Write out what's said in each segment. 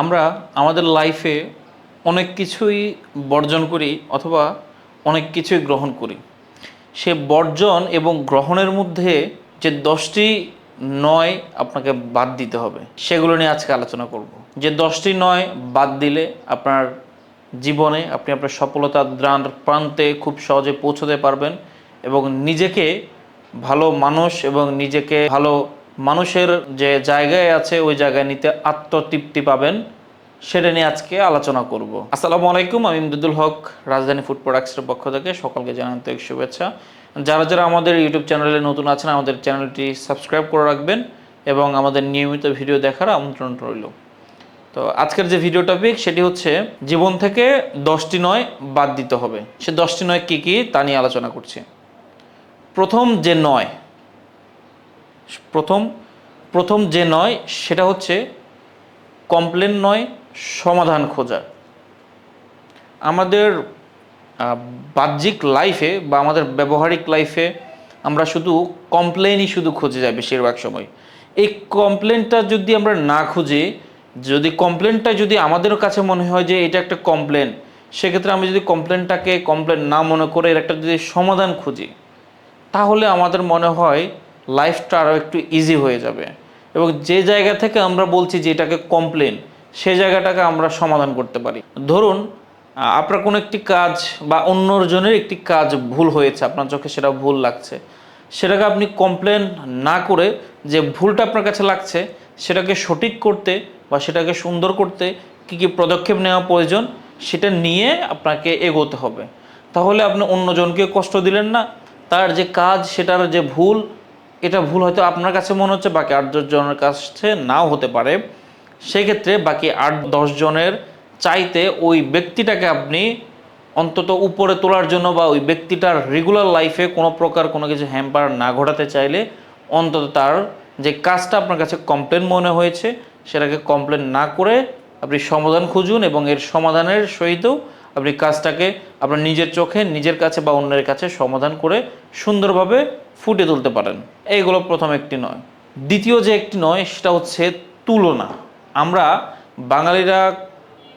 আমরা আমাদের লাইফে অনেক কিছুই বর্জন করি অথবা অনেক কিছুই গ্রহণ করি। সে বর্জন এবং গ্রহণের মধ্যে যে দশটি নয় আপনাকে বাদ দিতে হবে, সেগুলো নিয়ে আজকে আলোচনা করব। যে দশটি নয় বাদ দিলে আপনার জীবনে আপনি আপনার সফলতার দ্রাণ প্রান্তে খুব সহজে পৌঁছতে পারবেন এবং নিজেকে ভালো মানুষ এবং নিজেকে ভালো মানুষের যে জায়গায় আছে, ওই জায়গায় নিতে আত্মতৃপ্তি পাবেন, সেটা নিয়ে আজকে আলোচনা করব। আসসালামু আলাইকুম, আমি ইমদুল হক, রাজধানী ফুড প্রোডাক্টসের পক্ষ থেকে সকলকে জানাতে আন্তরিক শুভেচ্ছা। যারা যারা আমাদের ইউটিউব চ্যানেলে নতুন আছেন, আমাদের চ্যানেলটি সাবস্ক্রাইব করে রাখবেন এবং আমাদের নিয়মিত ভিডিও দেখার আমন্ত্রণ রইল। তো আজকের যে ভিডিও টপিক, সেটি হচ্ছে জীবন থেকে দশটি নয় বাদ দিতে হবে। সে দশটি নয় কি কি, তা নিয়ে আলোচনা করছি। প্রথম যে নয় প্রথম প্রথম যে নয়, সেটা হচ্ছে কমপ্লেন নয়, সমাধান খোঁজা। আমাদের বাহ্যিক লাইফে বা আমাদের ব্যবহারিক লাইফে আমরা শুধু কমপ্লেনই শুধু খুঁজে যাই বেশিরভাগ সময়। এই কমপ্লেনটা যদি আমরা না খুঁজে, যদি কমপ্লেনটা যদি আমাদের কাছে মনে হয় যে এটা একটা কমপ্লেন সেক্ষেত্রে আমি যদি কমপ্লেনটাকে কমপ্লেন না মনে করে এর একটা যদি সমাধান খুঁজি, তাহলে আমাদের মনে হয় লাইফটা আরও একটু ইজি হয়ে যাবে। এবং যে জায়গা থেকে আমরা বলছি যে এটাকে কমপ্লেন সে জায়গাটাকে আমরা সমাধান করতে পারি। ধরুন আপনার কোনো একটি কাজ বা অন্যজনের একটি কাজ ভুল হয়েছে, আপনার চোখে সেটা ভুল লাগছে। সেটাকে আপনি কমপ্লেন না করে যে ভুলটা আপনার কাছে লাগছে, সেটাকে সঠিক করতে বা সেটাকে সুন্দর করতে কী কী পদক্ষেপ নেওয়া প্রয়োজন, সেটা নিয়ে আপনাকে এগোতে হবে। তাহলে আপনি অন্যজনকে কষ্ট দিলেন না, তার যে কাজ, সেটার যে ভুল এটা ভুল হয়তো আপনার কাছে মনে হচ্ছে, বাকি আট দশ জনের কাছে নাও হতে পারে। সেক্ষেত্রে বাকি আট দশ জনের চাইতে ওই ব্যক্তিটাকে আপনি অন্তত উপরে তোলার জন্য বা ওই ব্যক্তিটার রেগুলার লাইফে কোনো প্রকার কোনো কিছু হ্যাম্পার না ঘটাতে চাইলে অন্তত তার যে কাজটা আপনার কাছে কমপ্লেন মনে হয়েছে, সেটাকে কমপ্লেন না করে আপনি সমাধান খুঁজুন এবং এর সমাধানের সহিতও আপনি কাজটাকে আপনার নিজের চোখে, নিজের কাছে বা অন্যের কাছে সমাধান করে সুন্দরভাবে ফুটে তুলতে পারেন। এইগুলো প্রথম একটি নয়। দ্বিতীয় যে একটি নয়, সেটা হচ্ছে তুলনা। আমরা বাঙালিরা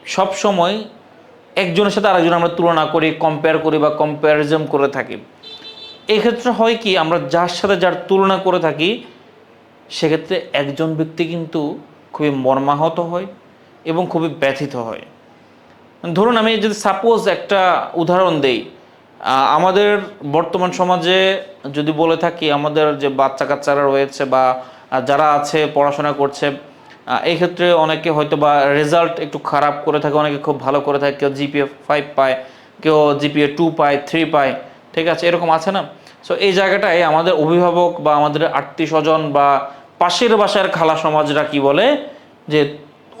সব সময় একজনের সাথে আরেকজন আমরা তুলনা করি কম্পেয়ার করি বা কম্প্যারিজম করে থাকি। এক্ষেত্রে হয় কি, আমরা যার সাথে যার তুলনা করে থাকি, সেক্ষেত্রে একজন ব্যক্তি কিন্তু খুবই মর্মাহত হয় এবং খুবই ব্যথিত হয়। ধরুন আমি যদি সাপোজ একটা উদাহরণ দেই আমাদের বর্তমান সমাজে যদি বলে থাকি, আমাদের যে বাচ্চা কাচ্চারা রয়েছে বা যারা আছে, পড়াশোনা করছে এই ক্ষেত্রে অনেকে হয়তো বা রেজাল্ট একটু খারাপ করে থাকে, অনেকে খুব ভালো করে থাকে, কেউ জিপিএ ফাইভ পায়, কেউ জিপিএ টু পায় থ্রি পায়, ঠিক আছে, এরকম আছে না? সো এই জায়গাটায় আমাদের অভিভাবক বা আমাদের আত্মীয় স্বজন বা পাশের বাসার খালা সমাজরা কি বলে? যে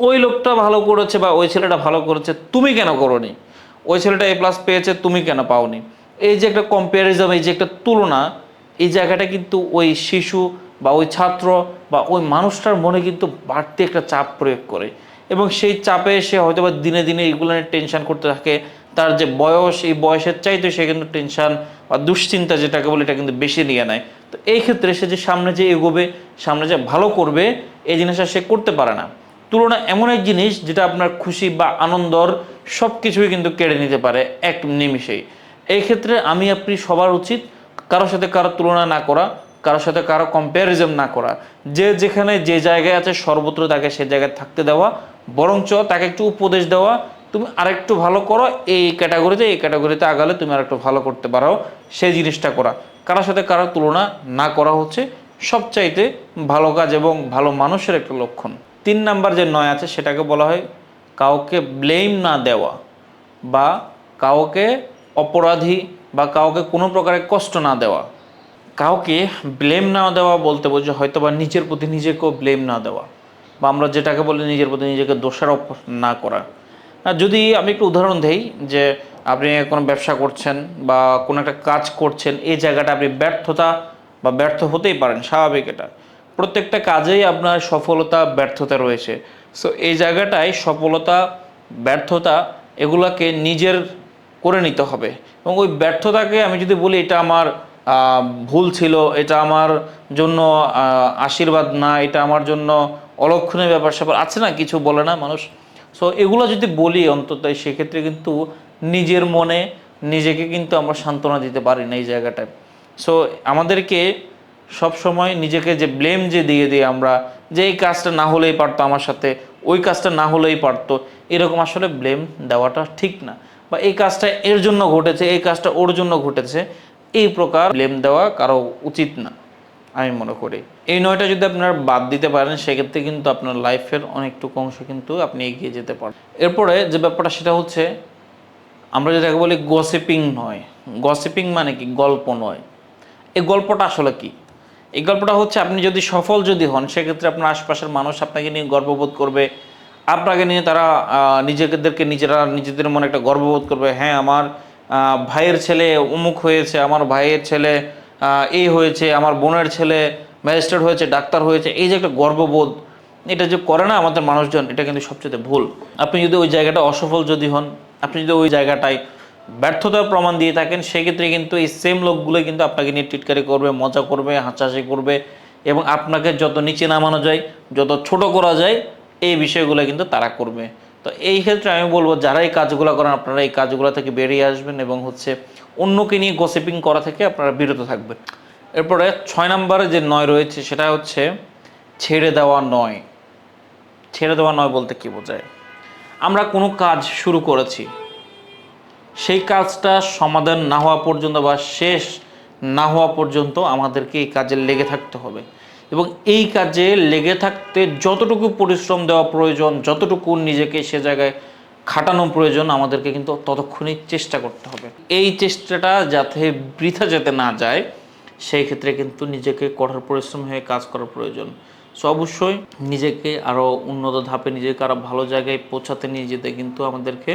ওই লোকটা ভালো করেছে বা ওই ছেলেটা ভালো করেছে, তুমি কেন করনি? ওই ছেলেটা এ প্লাস পেয়েছে, তুমি কেন পাওনি? এই যে একটা কম্প্যারিজম এই যে একটা তুলনা, এই জায়গাটা কিন্তু ওই শিশু বা ওই ছাত্র বা ওই মানুষটার মনে কিন্তু বাড়তি একটা চাপ প্রয়োগ করে। এবং সেই চাপে সে হয়তো বা দিনে দিনে এগুলো নিয়ে টেনশন করতে থাকে। তার যে বয়স, এই বয়সের চাইতে সে কিন্তু টেনশন বা দুশ্চিন্তা যেটাকে বলে, এটা কিন্তু বেশি নিয়ে নেয়। তো এই ক্ষেত্রে সে যে সামনে যে এগোবে, সামনে যে ভালো করবে, এই জিনিসটা সে করতে পারে না। তুলনা এমন এক জিনিস যেটা আপনার খুশি বা আনন্দর সব কিছুই কিন্তু কেড়ে নিতে পারে এক নিমিষেই। এই ক্ষেত্রে আমি আপনি সবার উচিত কারোর সাথে কারও তুলনা না করা, কারোর সাথে কারও কম্প্যারিজম না করা। যে যেখানে যে জায়গায় আছে সর্বত্র তাকে সে জায়গায় থাকতে দেওয়া, বরঞ্চ তাকে একটু উপদেশ দেওয়া, তুমি আরেকটু ভালো করো, এই ক্যাটাগরিতে এই ক্যাটাগরিতে আগালে তুমি আরেকটু ভালো করতে পারো, সেই জিনিসটা করা। কারোর সাথে কারও তুলনা না করা হচ্ছে সবচাইতে ভালো কাজ এবং ভালো মানুষের একটা লক্ষণ। তিন নাম্বার যে নয় আছে, সেটাকে বলা হয় কাউকে ব্লেম না দেওয়া বা কাউকে অপরাধী বা কাউকে কোনো প্রকারের কষ্ট না দেওয়া। কাউকে ব্লেম না দেওয়া বলতে বোঝে হয়তো বা নিজের প্রতি নিজেকেও ব্লেম না দেওয়া বা আমরা যেটাকে বলি নিজের প্রতি নিজেকে দোষারোপ না করা। যদি আমি একটু উদাহরণ দেই যে আপনি কোনো ব্যবসা করছেন বা কোনো একটা কাজ করছেন, এই জায়গাটা আপনি ব্যর্থতা বা ব্যর্থ হতেই পারেন, স্বাভাবিক এটা। প্রত্যেকটা কাজেই আপনার সফলতা, ব্যর্থতা রয়েছে। সো এই জায়গাটায় সফলতা, ব্যর্থতা এগুলাকে নিজের করে নিতে হবে। এবং ওই ব্যর্থতাকে আমি যদি বলি, এটা আমার ভুল ছিল, এটা আমার জন্য আশীর্বাদ না, এটা আমার জন্য অলক্ষণীয় ব্যাপার স্যাপার আছে না, কিছু বলে না মানুষ। সো এগুলো যদি বলি অন্তত, সেক্ষেত্রে কিন্তু নিজের মনে নিজেকে কিন্তু আমরা সান্ত্বনা দিতে পারি না এই জায়গাটায়। সো আমাদেরকে সব সময় নিজেকে যে ব্লেম যে দিয়ে দিয়ে আমরা যে এই কাজটা না হলেই পারতো আমার সাথে, ওই কাজটা না হলেই পারতো, এরকম আসলে ব্লেম দেওয়াটা ঠিক না। বা এই কাজটা এর জন্য ঘটেছে, এই কাজটা ওর জন্য ঘটেছে, এই প্রকার ব্লেম দেওয়া কারও উচিত না, আমি মনে করি। এই নয়টা যদি আপনারা বাদ দিতে পারেন, সেক্ষেত্রে কিন্তু আপনার লাইফের অনেকটুকু অংশ কিন্তু আপনি এগিয়ে যেতে পারেন এরপরে যে ব্যাপারটা সেটা হচ্ছে, আমরা যেটাকে বলি গসিপিং নয়। গসিপিং মানে কি? গল্প নয়। এই গল্পটা আসলে কি? এই গল্পটা হচ্ছে আপনি যদি সফল যদি হন, সেক্ষেত্রে আপনার আশপাশের মানুষ আপনাকে নিয়ে গর্ববোধ করবে। আপনাকে নিয়ে তারা নিজেদেরকে নিজেরা নিজেদের মনে একটা গর্ববোধ করবে হ্যাঁ আমার ভাইয়ের ছেলে অমুক হয়েছে, আমার ভাইয়ের ছেলে এই হয়েছে, আমার বোনের ছেলে ম্যাজিস্ট্রেট হয়েছে, ডাক্তার হয়েছে। এই যে একটা গর্ববোধ, এটা যে করে না আমাদের মানুষজন, এটা কিন্তু সবচেয়ে ভুল। আপনি যদি ওই জায়গাটা অসফল যদি হন, আপনি যদি ওই জায়গাটায় ব্যর্থতার প্রমাণ দিয়ে থাকেন, সেক্ষেত্রে কিন্তু এই সেম লোকগুলো কিন্তু আপনাকে নিয়ে টিটকারি করবে, মজা করবে, হাসাহাসি করবে এবং আপনাকে যত নিচে নামানো যায়, যত ছোট করা যায়, এই বিষয়গুলো কিন্তু তারা করবে। তো এই ক্ষেত্রে আমি বলব, যারা এই কাজগুলো করেন, আপনারা এই কাজগুলো থেকে বেরিয়ে আসবেন এবং হচ্ছে অন্যকে নিয়ে গসিপিং করা থেকে আপনারা বিরত থাকবেন। এরপরে ছয় নম্বরে যে নয় রয়েছে, সেটা হচ্ছে ছেড়ে দেওয়া নয়। ছেড়ে দেওয়া নয় বলতে কি বোঝায়? আমরা কোনো কাজ শুরু করেছি সেই কাজটা সমাধান না হওয়া পর্যন্ত বা শেষ না হওয়া পর্যন্ত আমাদেরকে এই কাজে লেগে থাকতে হবে। এবং এই কাজে লেগে থাকতে যতটুকু পরিশ্রম দেওয়া প্রয়োজন, যতটুকু নিজেকে সে জায়গায় খাটানো প্রয়োজন, আমাদেরকে কিন্তু ততক্ষণই চেষ্টা করতে হবে। এই চেষ্টাটা যাতে বৃথা যেতে না যায়, সেই ক্ষেত্রে কিন্তু নিজেকে কঠোর পরিশ্রম হয়ে কাজ করার প্রয়োজন। সো অবশ্যই নিজেকে আরও উন্নত ধাপে নিজেকে আরও ভালো জায়গায় পৌঁছাতে নিয়ে যেতে কিন্তু আমাদেরকে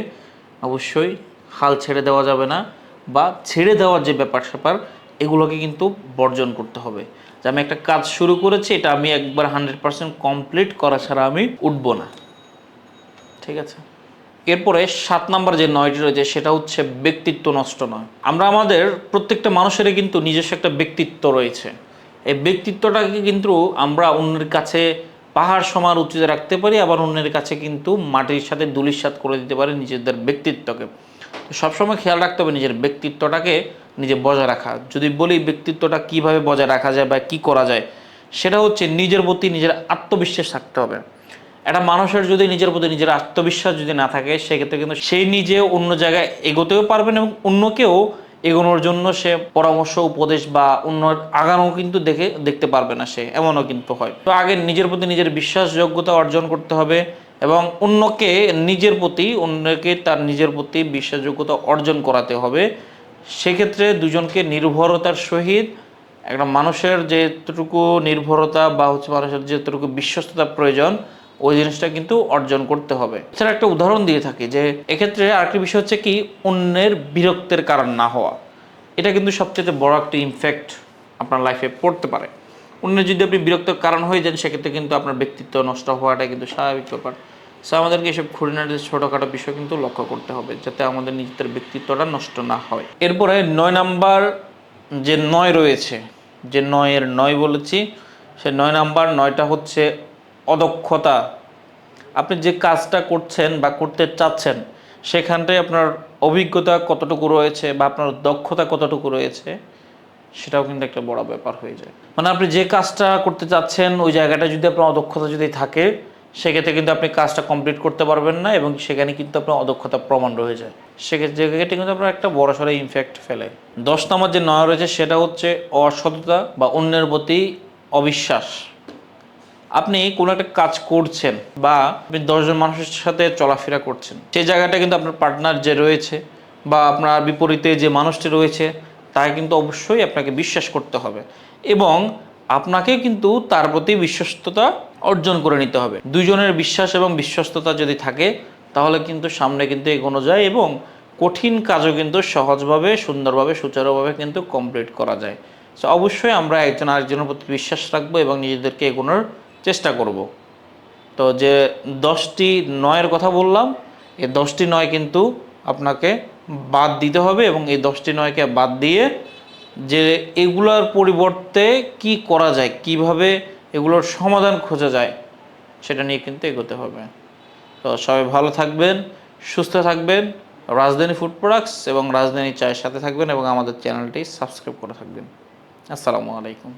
অবশ্যই হাল ছেড়ে দেওয়া যাবে না বা ছেড়ে দেওয়ার যে ব্যাপার স্যাপার, এগুলোকে কিন্তু বর্জন করতে হবে। যে আমি একটা কাজ শুরু করেছি, এটা আমি একবার হান্ড্রেড পার্সেন্ট কমপ্লিট করা ছাড়া আমি উঠবো না। ঠিক আছে? এরপরে সাত নাম্বার যে নয়টি রয়েছে, সেটা হচ্ছে ব্যক্তিত্ব নষ্ট নয়। আমরা আমাদের প্রত্যেকটা মানুষেরই কিন্তু নিজস্ব একটা ব্যক্তিত্ব রয়েছে। এই ব্যক্তিত্বটাকে কিন্তু আমরা অন্যের কাছে পাহাড় সমান উঁচুতে রাখতে পারি, আবার অন্যের কাছে কিন্তু মাটির সাথে দুলির সাথে করে দিতে পারি নিজেদের ব্যক্তিত্বকে। সবসময় খেয়াল রাখতে হবে নিজের ব্যক্তিত্বটাকে নিজে বজায় রাখা। যদি বলি ব্যক্তিত্বটা কীভাবে বজায় রাখা যায় বা কি করা যায়, সেটা হচ্ছে নিজের প্রতি নিজের আত্মবিশ্বাস থাকতে হবে। একটা মানুষের যদি নিজের প্রতি নিজের আত্মবিশ্বাস যদি না থাকে, সেক্ষেত্রে কিন্তু সেই নিজে অন্য জায়গায় এগোতেও পারবেন এবং অন্যকেও এগোনোর জন্য সে পরামর্শ, উপদেশ বা অন্য আগানো কিন্তু দেখে, দেখতে পারবে না সে। এমনও কিন্তু হয়। তো আগে নিজের প্রতি নিজের বিশ্বাসযোগ্যতা অর্জন করতে হবে এবং অন্যকে নিজের প্রতি, অন্যকে তার নিজের প্রতি বিশ্বাসযোগ্যতা অর্জন করাতে হবে। সেক্ষেত্রে দুজনকে নির্ভরতার সহিত একটা মানুষের যেটুকু নির্ভরতা বা হচ্ছে মানুষের যেটুকু বিশ্বস্ততা প্রয়োজন, ওই জিনিসটা কিন্তু অর্জন করতে হবে। এছাড়া একটা উদাহরণ দিয়ে থাকি যে এক্ষেত্রে আরেকটি বিষয় হচ্ছে কি, অন্যের বিরক্তের কারণ না হওয়া। এটা কিন্তু সবচেয়ে বড় একটা ইমফ্যাক্ট আপনার লাইফে পড়তে পারে। অন্যের যদি আপনি বিরক্তের কারণ হয়ে যান, সেক্ষেত্রে কিন্তু আপনার ব্যক্তিত্ব নষ্ট হওয়াটা কিন্তু স্বাভাবিক ব্যাপার। সো আমাদেরকে এসব খুঁটিনাটি ছোটোখাটো বিষয় কিন্তু লক্ষ্য করতে হবে, যাতে আমাদের নিজেদের ব্যক্তিত্বটা নষ্ট না হয়। এরপরে নয় নাম্বার যে নয় রয়েছে, যে নয়ের নয় বলেছি, সে নয় নাম্বার নয়টা হচ্ছে অদক্ষতা। আপনি যে কাজটা করছেন বা করতে চাচ্ছেন, সেখানটায় আপনার অভিজ্ঞতা কতটুকু রয়েছে বা আপনার দক্ষতা কতটুকু রয়েছে, সেটাও কিন্তু একটা বড় ব্যাপার হয়ে যায়। মানে আপনি যে কাজটা করতে চাচ্ছেন, ওই জায়গাটা যদি আপনার অদক্ষতা যদি থাকে সেক্ষেত্রে কিন্তু আপনি কাজটা কমপ্লিট করতে পারবেন না এবং সেখানে কিন্তু আপনার অদক্ষতা প্রমাণ রয়ে যায়। সেক্ষেত্রে জায়গাটা কিন্তু আপনার একটা বড় সড়ো ইমফ্যাক্ট ফেলে। দশ নম্বর যে নয় রয়েছে সেটা হচ্ছে অসততা বা অন্যের প্রতি অবিশ্বাস। আপনি কোনো একটা কাজ করছেন বা আপনি দশজন মানুষের সাথে চলাফেরা করছেন, সেই জায়গাটা কিন্তু আপনার পার্টনার যে রয়েছে বা আপনার বিপরীতে যে মানুষটি রয়েছে, তাকে কিন্তু অবশ্যই আপনাকে বিশ্বাস করতে হবে এবং আপনাকে কিন্তু তার প্রতি বিশ্বস্ততা অর্জন করে নিতে হবে। দুজনের বিশ্বাস এবং বিশ্বস্ততা যদি থাকে, তাহলে কিন্তু সামনে কিন্তু এগোনো যায় এবং কঠিন কাজও কিন্তু সহজভাবে, সুন্দরভাবে, সুচারুভাবে কিন্তু কমপ্লিট করা যায়। সো অবশ্যই আমরা একজন আরেকজনের প্রতি বিশ্বাস রাখব এবং নিজেদেরকে এগোনোর চেষ্টা করব। তো যে দশটি নয়ের কথা বললাম, এই দশটি নয় কিন্তু আপনাকে বাদ দিতে হবে এবং এই দশটি নয়কে বাদ দিয়ে যে এগুলোর পরিবর্তে কি করা যায়, কীভাবে এগুলোর সমাধান খোঁজা যায়, সেটা নিয়ে কিন্তু এগোতে হবে। তো সবাই ভালো থাকবেন, সুস্থ থাকবেন, রাজধানী ফুড প্রোডাক্টস এবং রাজধানী চায়ের সাথে থাকবেন এবং আমাদের চ্যানেলটি সাবস্ক্রাইব করে থাকবেন। আসসালামু আলাইকুম।